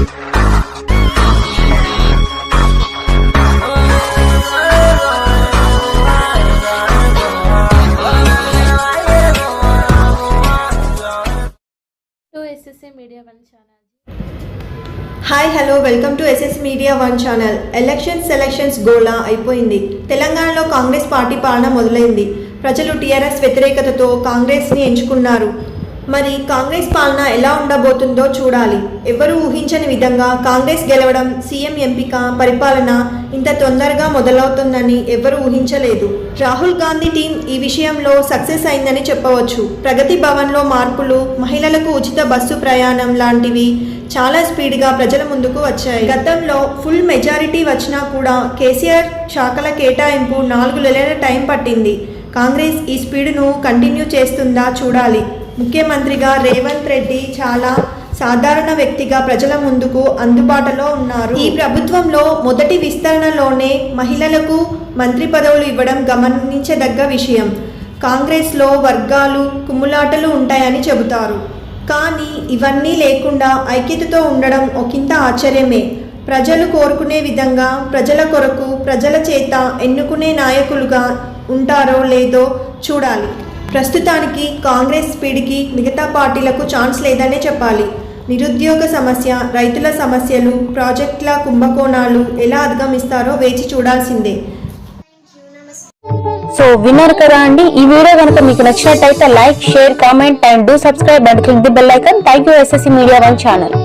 to SSA hi hello welcome to SS media one channel elections selections గోలా అయిపోయింది. తెలంగాణలో Congress party పాలన మొదలైంది. ప్రజలు టీఆర్ఎస్ వ్యతిరేకతతో కాంగ్రెస్ని ఎంచుకున్నారు. మరి కాంగ్రెస్ పాలన ఎలా ఉండబోతుందో చూడాలి. ఎవరు ఊహించని విధంగా కాంగ్రెస్ గెలవడం సీఎం ఎంపిక పరిపాలన ఇంత తొందరగా మొదలవుతుందని ఎవరు ఊహించలేదు. రాహుల్ గాంధీ టీం ఈ విషయంలో సక్సెస్ అయిందని చెప్పవచ్చు. ప్రగతి భవన్లో మార్పులు మహిళలకు ఉచిత బస్సు ప్రయాణం లాంటివి చాలా స్పీడ్గా ప్రజల ముందుకు వచ్చాయి. గతంలో ఫుల్ మెజారిటీ వచ్చినా కూడా కేసీఆర్ శాఖల కేటాయింపు నాలుగు నెలల టైం పట్టింది. కాంగ్రెస్ ఈ స్పీడ్ను కంటిన్యూ చేస్తుందా చూడాలి. ముఖ్యమంత్రిగా రేవంత్ రెడ్డి చాలా సాధారణ వ్యక్తిగా ప్రజల ముందుకు అందుబాటులో ఉన్నారు. ఈ ప్రభుత్వంలో మొదటి విస్తరణలోనే మహిళలకు మంత్రి పదవులు ఇవ్వడం గమనించదగ్గ విషయం. కాంగ్రెస్లో వర్గాలు కుమ్ములాటలు ఉంటాయని చెబుతారు. కానీ ఇవన్నీ లేకుండా ఐక్యతతో ఉండడం ఒకంత ఆశ్చర్యమే. ప్రజలు కోరుకునే విధంగా ప్రజల కొరకు ప్రజల చేత ఎన్నుకునే నాయకులుగా ఉంటారో లేదో చూడాలి. ప్రస్తుతానికి కాంగ్రెస్ స్పీడ్కి మిగతా పార్టీలకు ఛాన్స్ లేదనే చెప్పాలి. నిరుద్యోగ సమస్య రైతుల సమస్యలు ప్రాజెక్టుల కుంభకోణాలు ఎలా అధిగమిస్తారో వేచి చూడాల్సిందే. సో విన్నారు కదా అండి ఈ వీడియో కనుక మీకు నచ్చినట్టయితే like share comment and do subscribe and click the bell icon. Thank you SSC media one channel.